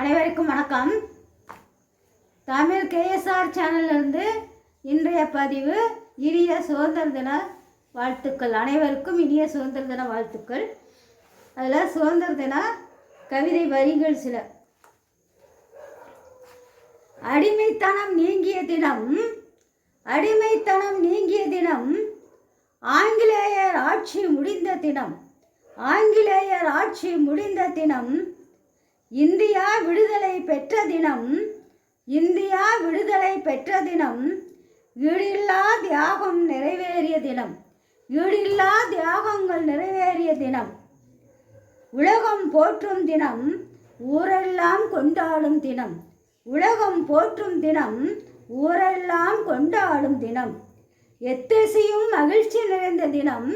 அனைவருக்கும் வணக்கம். தமிழ் கேஎஸ்ஆர் சேனல்லிருந்து இன்றைய பதிவு இனிய சுதந்திர தின வாழ்த்துக்கள். அனைவருக்கும் இனிய சுதந்திர தின வாழ்த்துக்கள். அதில் சுதந்திர தின கவிதை வரிகள் சில. அடிமைத்தனம் நீங்கிய தினம் அடிமைத்தனம் நீங்கிய தினம் ஆங்கிலேயர் ஆட்சி முடிந்த தினம் ஆங்கிலேயர் ஆட்சி முடிந்த தினம் இந்தியா விடுதலை பெற்ற தினம் இந்தியா விடுதலை பெற்ற தினம் ஈடில்லா தியாகம் நிறைவேறிய தினம் ஈடில்லா தியாகங்கள் நிறைவேறிய தினம். உலகம் போற்றும் தினம் ஊரெல்லாம் கொண்டாடும் தினம். உலகம் போற்றும் தினம் ஊரெல்லாம் கொண்டாடும் தினம். எத்திசையும் மகிழ்ச்சி நிறைந்த தினம்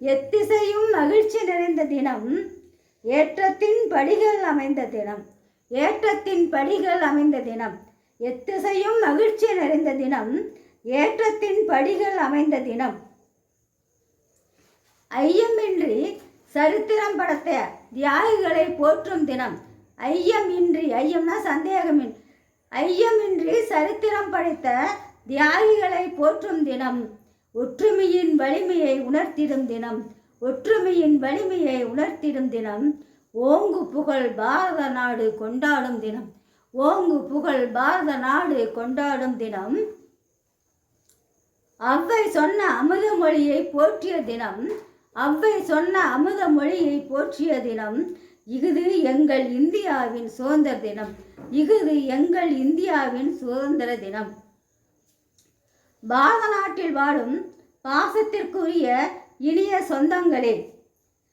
எத்திசையும் மகிழ்ச்சி நிறைந்த தினம். ஏற்றத்தின் படிகள் அமைந்த தினம். ஏற்றத்தின் படிகள் அமைந்த தினம். எத்திசையும் மகிழ்ச்சி நிறைந்த தினம். ஏற்றத்தின் படிகள் அமைந்த தினம். ஐயமின்றி சரித்திரம் படத்த தியாகிகளை போற்றும் தினம். ஐயமின்றி ஐயம்னா சந்தேகமின். ஐயமின்றி சரித்திரம் படைத்த தியாகிகளை போற்றும் தினம். ஒற்றுமையின் வலிமையை உணர்த்திடும் தினம். ஒற்றுமையின் வலிமையை உணர்த்திடும் தினம். ஓங்கு புகழ் பாரத நாடு கொண்டாடும் தினம். ஓங்கு புகழ் பாரத நாடு கொண்டாடும் தினம். அவ்வை சொன்ன அமுத மொழியை போற்றிய தினம். அவ்வை சொன்ன அமுத மொழியை போற்றிய தினம். இஃது எங்கள் இந்தியாவின் சுதந்திர தினம். இஃது எங்கள் இந்தியாவின் சுதந்திர தினம். பாரத நாட்டில் வாழும் பாசத்திற்குரிய இனிய சொந்தங்களே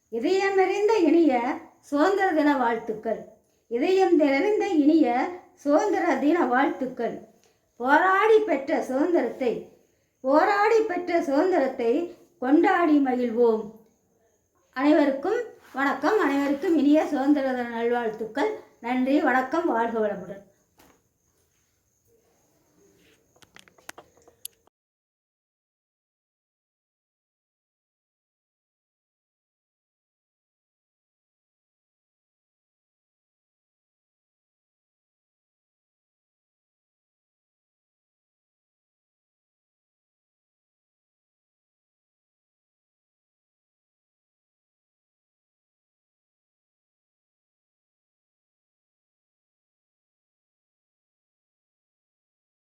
இதயம் நிறைந்த இனிய சுதந்திர தின வாழ்த்துக்கள். இதயம் நிறைந்த இனிய சுதந்திர தின வாழ்த்துக்கள். போராடி பெற்ற சுதந்திரத்தை போராடி பெற்ற சுதந்திரத்தை கொண்டாடி மகிழ்வோம். அனைவருக்கும் வணக்கம். அனைவருக்கும் இனிய சுதந்திர தின நல்வாழ்த்துக்கள். நன்றி வணக்கம். வாழ்க வளமுடன்.